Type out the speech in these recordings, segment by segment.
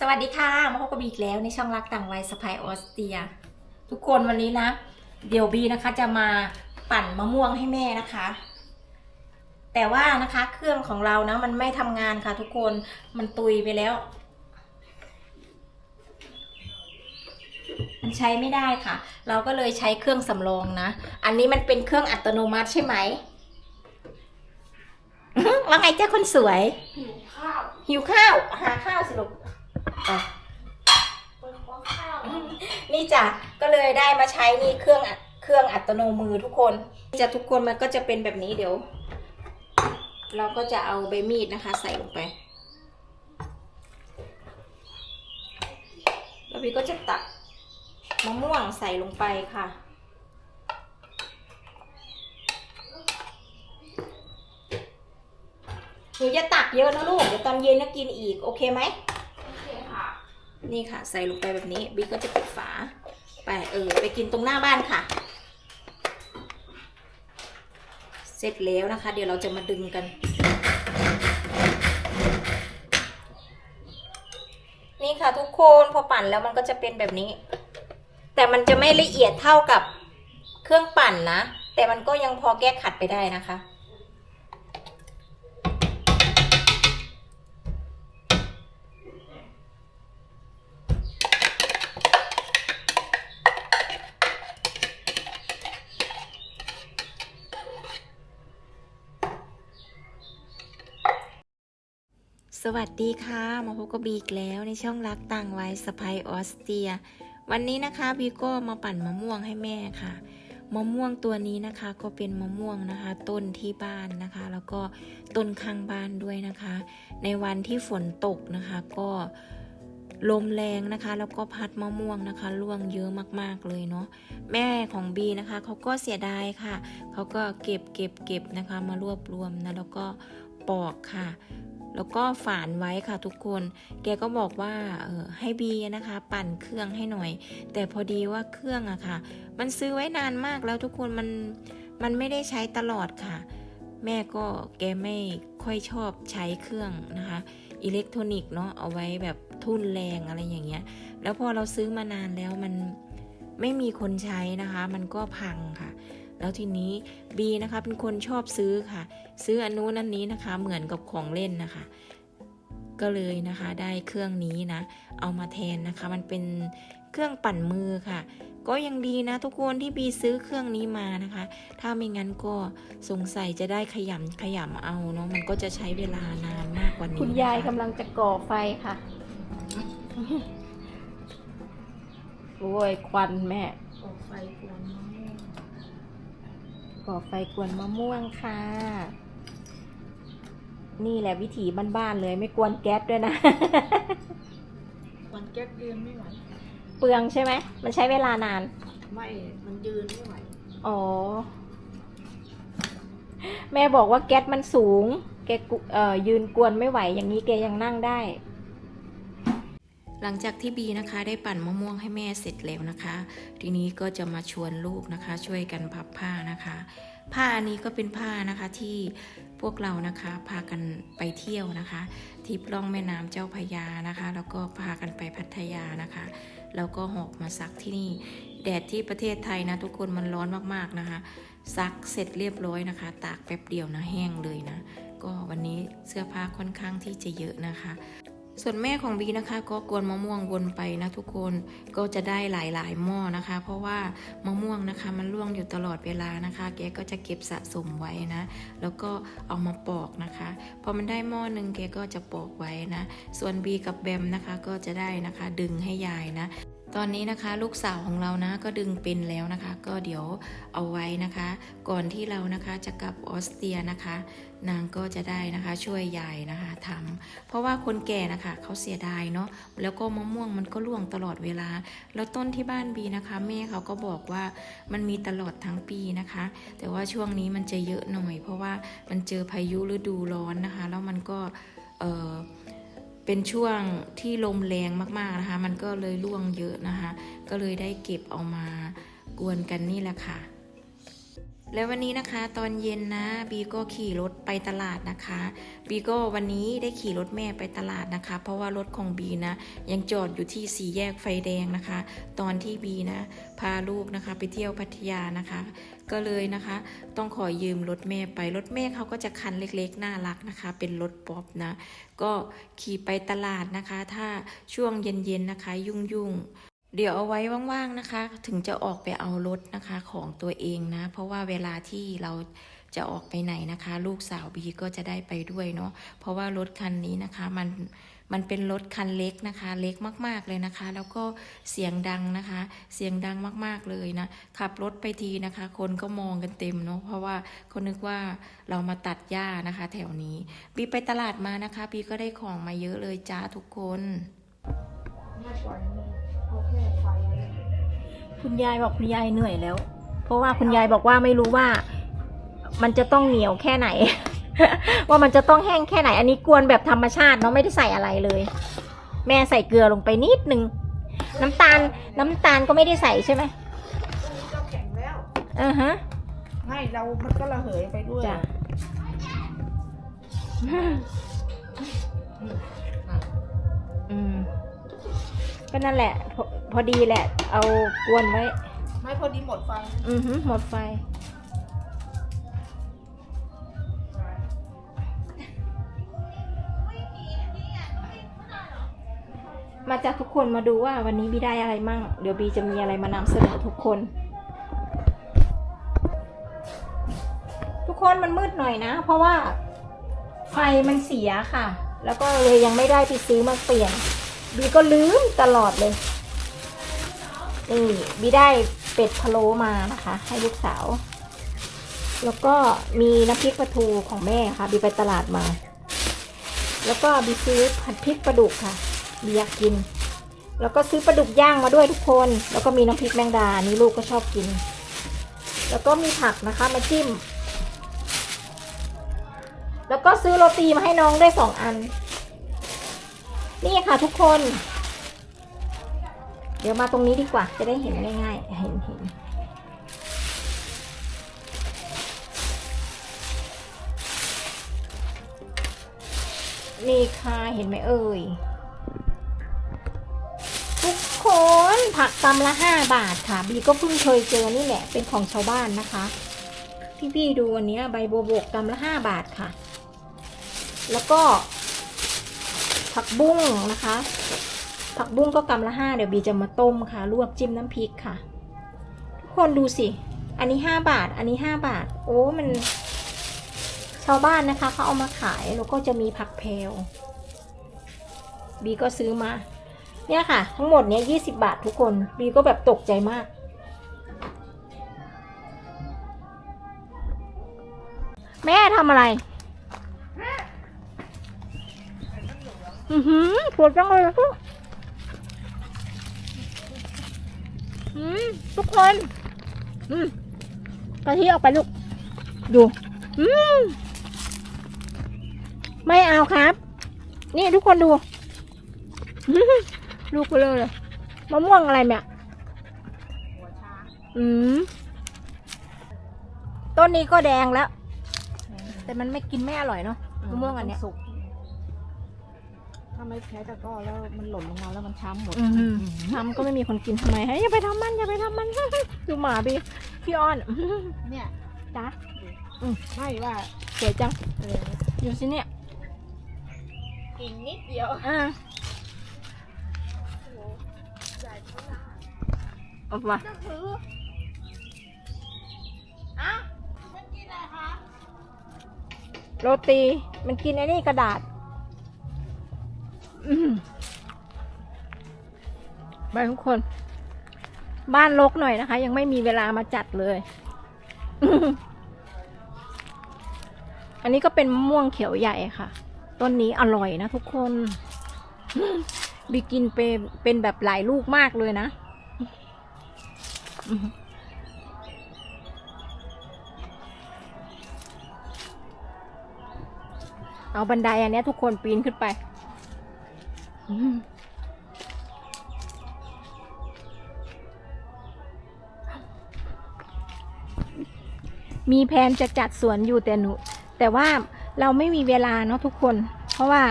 สวัสดีค่ะมาพบกับบีอีกแล้วในช่องรักต่างวัยสไปออสเตรีย ทุกคนวันนี้นะ เดี๋ยวบีนะคะจะมาปั่นมะม่วงให้แม่นะคะ แต่ว่านะคะเครื่องของเรานะ มันไม่ทำงานค่ะ ทุกคนมันตุยไปแล้ว มันใช้ไม่ได้ค่ะ เราก็เลยใช้เครื่องสำรองนะ อันนี้มันเป็นเครื่องอัตโนมัติใช่ไหมว่าไงเจ้าคนสวย หิวข้าว หิวข้าว หาข้าวสิลูก อะนี่จ้ะก็เลยได้มาใช้นี่เครื่องเครื่องอัตโนมือทุกคนจะทุกคนมันก็จะเป็นแบบนี้เดี๋ยว เราก็จะเอาใบมีดนะคะ ใส่ลงไป แล้วพี่ก็จะตักมะม่วงใส่ลงไปค่ะหนูจะตักเยอะนะลูกเดี๋ยวตอนเย็นก็กินอีก โอเคไหม นี่ค่ะ ใส่ลงไปแบบนี้บิ๊กก็จะปิดฝา ไปเออไปกินตรงหน้าบ้านค่ะ เสร็จแล้วนะคะ เดี๋ยวเราจะมาดึงกัน นี่ค่ะทุกคนพอปั่นแล้วมันก็จะเป็นแบบนี้ แต่มันจะไม่ละเอียดเท่ากับเครื่องปั่นนะ แต่มันก็ยังพอแก้ขัดไปได้นะคะ วัสดีค่ะ มาพบกับบีอีกแล้วในช่องรักต่างวัยสไปออสเตรีย วันนี้นะคะบีก็มาปั่นมะม่วงให้แม่ค่ะ มะม่วงตัวนี้นะคะก็เป็นมะม่วงนะคะ ต้นที่บ้านนะคะ แล้วก็ต้นข้างบ้านด้วยนะคะ ในวันที่ฝนตกนะคะก็ลมแรงนะคะ แล้วก็พัดมะม่วงนะคะร่วงเยอะมากๆเลยเนาะแม่ของบีนะคะเขาก็เสียดายค่ะเขาก็เก็บเก็บเก็บนะคะ มารวบรวมนะแล้วก็ปอกค่ะ แล้วก็ฝานไว้ค่ะทุกคน แกก็บอกว่าเออให้บีนะคะ ปั่นเครื่องให้หน่อย แต่พอดีว่าเครื่องอะค่ะ มันซื้อไว้นานมากแล้วทุกคนมันมันไม่ได้ใช้ตลอดค่ะ แม่ก็แกไม่ค่อยชอบใช้เครื่องนะคะ อิเล็กทรอนิกส์เนาะเอาไว้แบบทุ่นแรงอะไรอย่างเงี้ย แล้วพอเราซื้อมานานแล้วมันไม่มีคนใช้นะคะ มันก็พังค่ะ แล้วทีนี้บีนะคะเป็นคนชอบซื้อค่ะ ซื้ออันนู้นอันนี้นะคะ เหมือนกับของเล่นนะคะ ก็เลยนะคะได้เครื่องนี้นะ เอามาแทนนะคะ มันเป็นเครื่องปั่นมือค่ะ ก็ยังดีนะ ทุกคนที่บีซื้อเครื่องนี้มานะคะ ถ้าไม่งั้นก็สงสัยจะได้ขยำขยำเอาเนาะมันก็จะใช้เวลานานมากกว่านี้คุณยายกำลังจะก่อไฟค่ะโอ้ยควันแม่ก่อไฟกวนมะม่วง ก่อไฟกวนมะม่วงค่ะ นี่แหละวิถีบ้านๆเลยไม่กวนแก๊สด้วยนะวันแก๊สยืนไม่ไหว เปลืองใช่ไหม มันใช้เวลานาน ไม่ มันยืนไม่ไหว อ๋อ แม่บอกว่าแก๊สมันสูง แกกุเอ่อยืนกวนไม่ไหวอย่างนี้แกยังนั่งได้ หลังจากที่บีนะคะได้ปั่นมะม่วงให้แม่เสร็จแล้วนะคะ ทีนี้ก็จะมาชวนลูกนะคะ ช่วยกันพับผ้านะคะ ผ้าอันนี้ก็เป็นผ้านะคะที่พวกเรานะคะพากันไปเที่ยวนะคะที่ล่องแม่น้ำเจ้าพยานะคะ แล้วก็พากันไปพัทยานะคะแล้วก็หอกมาซักที่นี่ แดดที่ประเทศไทยนะ ทุกคนมันร้อนมากๆนะคะ ซักเสร็จเรียบร้อยนะคะ ตากแป๊บเดียวนะแห้งเลยนะ ก็วันนี้เสื้อผ้าค่อนข้างที่จะเยอะนะคะ ส่วนแม่ของบีนะคะ ก็กวนมะม่วงวนไปนะทุกคนก็จะได้หลายๆหม้อนะคะ เพราะว่ามะม่วงนะคะ มันร่วงอยู่ตลอดเวลานะคะ แกก็จะเก็บสะสมไว้นะ แล้วก็เอามาปอกนะคะพอมันได้หม้อหนึ่งแกก็จะปอกไว้นะ ส่วนบีกับแบมนะคะก็จะได้นะคะ ดึงให้ยายนะ ตอนนี้นะคะลูกสาวของเรานะก็ดึงเป็นแล้วนะคะ ก็เดี๋ยวเอาไว้นะคะ ก่อนที่เรานะคะจะกลับออสเตรียนะคะ นางก็จะได้นะคะช่วยยายนะคะทำเพราะว่าคนแก่นะคะเขาเสียดายเนาะแล้วก็มะม่วงมันก็ร่วงตลอดเวลา แล้วต้นที่บ้านบีนะคะแม่เขาก็บอกว่ามันมีตลอดทั้งปีนะคะ แต่ว่าช่วงนี้มันจะเยอะหน่อย เพราะว่ามันเจอพายุฤดูร้อนนะคะ แล้วมันก็เออ เป็นช่วงที่ลมแรงมากๆนะคะ มันก็เลยร่วงเยอะนะคะ ก็เลยได้เก็บเอามากวนกันนี่แหละค่ะ แล้ววันนี้นะคะตอนเย็นนะบีก็ขี่รถไปตลาดนะคะบีก็วันนี้ได้ขี่รถแม่ไปตลาดนะคะ เพราะว่ารถของบีนะ ยังจอดอยู่ที่สี่แยกไฟแดงนะคะ ตอนที่บีนะ พาลูกนะคะ ไปเที่ยวพัทยานะคะ ก็เลยนะคะ ต้องขอยืมรถแม่ไปรถแม่เขาก็จะคันเล็กๆ น่ารักนะคะ เป็นรถป๊อปนะ ก็ขี่ไปตลาดนะคะ ถ้าช่วงเย็นๆนะคะ ยุ่งๆเดี๋ยวเอาไว้ว่างๆนะคะ ถึงจะออกไปเอารถนะคะของตัวเองนะ เพราะว่าเวลาที่เราจะออกไปไหนนะคะ ลูกสาวบีก็จะได้ไปด้วยเนาะเพราะว่ารถคันนี้นะคะมัน มันเป็นรถคันเล็กนะคะ เล็กมากๆเลยนะคะ แล้วก็เสียงดังนะคะ เสียงดังมากๆเลยนะ ขับรถไปทีนะคะ คนก็มองกันเต็มเนาะ เพราะว่าเขานึกว่าเรามาตัดหญ้านะคะ แถวนี้บีไปตลาดมานะคะบีก็ได้ของมาเยอะเลยจ้าทุกคนคุณยายบอกคุณยายเหนื่อยแล้ว เพราะว่าคุณยายบอกว่าไม่รู้ว่า มันจะต้องเหนียวแค่ไหน ว่ามันจะต้องแห้งแค่ไหน อันนี้กวนแบบธรรมชาติเนาะไม่ได้ใส่อะไรเลย แม่ใส่เกลือลงไปนิดนึง น้ำตาลน้ำตาลก็ไม่ได้ใส่ใช่ไหมก็แข็งแล้วอ่าฮะไม่เรา มันก็ระเหยไปด้วยจ้ะอืมก็นั่นแหละ พอพอดีแหละ เอากวนไว้ ไม่พอดีหมดไฟ อือฮึหมดไฟ มาจากทุกคนมาดูว่าวันนี้บีได้อะไรมั่ง เดี๋ยวบีจะมีอะไรมานำเสนอทุกคน ทุกคนมันมืดหน่อยนะ เพราะว่าไฟมันเสียค่ะ แล้วก็เลยยังไม่ได้ไปซื้อมาเปลี่ยน บีก็ลืมตลอดเลยนี่บีได้เป็ดพะโล้มานะคะ ให้ลูกสาว แล้วก็มีน้ำพริกปลาทูของแม่ค่ะ บีไปตลาดมา แล้วก็บีซื้อผัดพริกปลาดุกค่ะ บีอยากกิน แล้วก็ซื้อปลาดุกย่างมาด้วยทุกคน แล้วก็มีน้ำพริกแมงดานี่ลูกก็ชอบกิน แล้วก็มีผักนะคะมาจิ้ม แล้วก็ซื้อโรตีมาให้น้องได้สองอัน นี่ค่ะทุกคน เดี๋ยวมาตรงนี้ดีกว่า จะได้เห็นง่ายๆ เห็นเห็นนี่ค่ะเห็นไหมเอ่ย คนผักตำละห้าบาทค่ะ บีก็เพิ่งเคยเจอนี่แหละ เป็นของชาวบ้านนะคะที่พี่ดูอันนี้ใบบัวบกตำละห้าบาทค่ะ แล้วก็ ผักบุ้งนะคะ ผักบุ้งก็กำละห้าเดี๋ยวบีจะมาต้มค่ะ ลวกจิ้มน้ำพริกค่ะ ทุกคนดูสิ อันนี้ห้าบาท อันนี้ห้าบาท โอ้มัน ชาวบ้านนะคะเขาเอามาขายแล้วก็จะมีผักแพรวบีก็ซื้อมา เนี่ยค่ะ ทั้งหมดเนี้ยยี่สิบาททุกคนบีก็แบบตกใจมาก แม่ทำอะไร อือหือปวดจังเลยอะอืมทุกคน อืมกะทิออกไปลูก ดู อืมไม่เอาครับ นี่ทุกคนดูอื้อหือ ลูกไปเลยเลยมะม่วงอะไรเนี่ยหัวช้างอืมต้นนี้ก็แดงแล้ว แต่มันไม่กินไม่อร่อยเนาะมะม่วงอันเนี้ย สุก ถ้าไม่แพ้ตะกร้อแล้วมันหล่นลงมาแล้วมันช้ำหมดอือหือทำก็ไม่มีคนกินทำไมให้ยอย่าไปทำมันอย่าไปทำมัน ดูหมาพี่พี่อ้อนเนี่ยจ้าไม่ว่าสวยจัง เอออยู่สิเนี่ย กิ่งนิดเดียวอ่า เอามาจะถืออะมันกินอะไรคะ โรตี มันกินไอ้นี่กระดาษอืมไปทุกคน บ้านรกหน่อยนะคะ ยังไม่มีเวลามาจัดเลย อันนี้ก็เป็นมะม่วงเขียวใหญ่ค่ะ ต้นนี้อร่อยนะทุกคนบีกินเป็นเป็นแบบหลายลูกมากเลยนะ เอาบันไดอันนี้ทุกคนปีนขึ้นไป มีแผนจะจัดสวนอยู่แต่หนู แต่ว่าเราไม่มีเวลาเนาะทุกคน เพราะว่า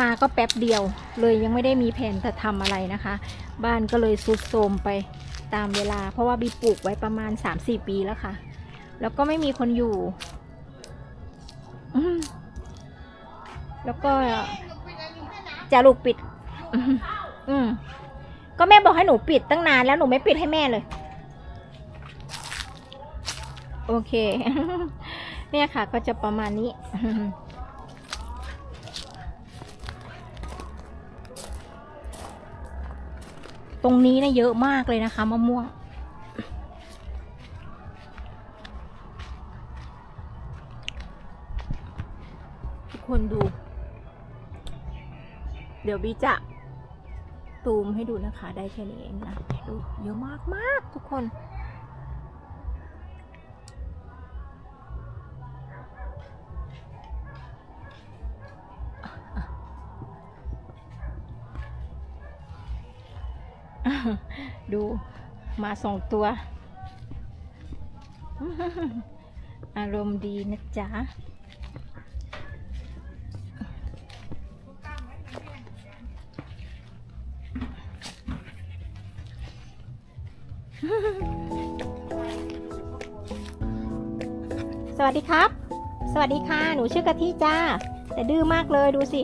มาก็แป๊บเดียว เลยยังไม่ได้มีแผนจะทำอะไรนะคะ บ้านก็เลยสุดโทมไป ตามเวลา เพราะว่าบีปลูกไว้ประมาณ3-4ปีแล้วค่ะ แล้วก็ไม่มีคนอยู่แล้วก็จะลูกปิดอืมอืมก็แม่บอกให้หนูปิดตั้งนานแล้วหนูไม่ปิดให้แม่เลย โอเค เนี่ยค่ะ ก็จะประมาณนี้ ตรงนี้นะเยอะมากเลยนะคะมะม่วง ทุกคนดู เดี๋ยวบีจะตูมให้ดูนะคะ ได้แค่นี้เองนะดูเยอะมากมากทุกคน ดูมาสองตัว อารมณ์ดีนะจ๊ะสวัสดีครับ สวัสดีค่ะ หนูชื่อกะทิจ้า แต่ดื้อมากเลยดูสิ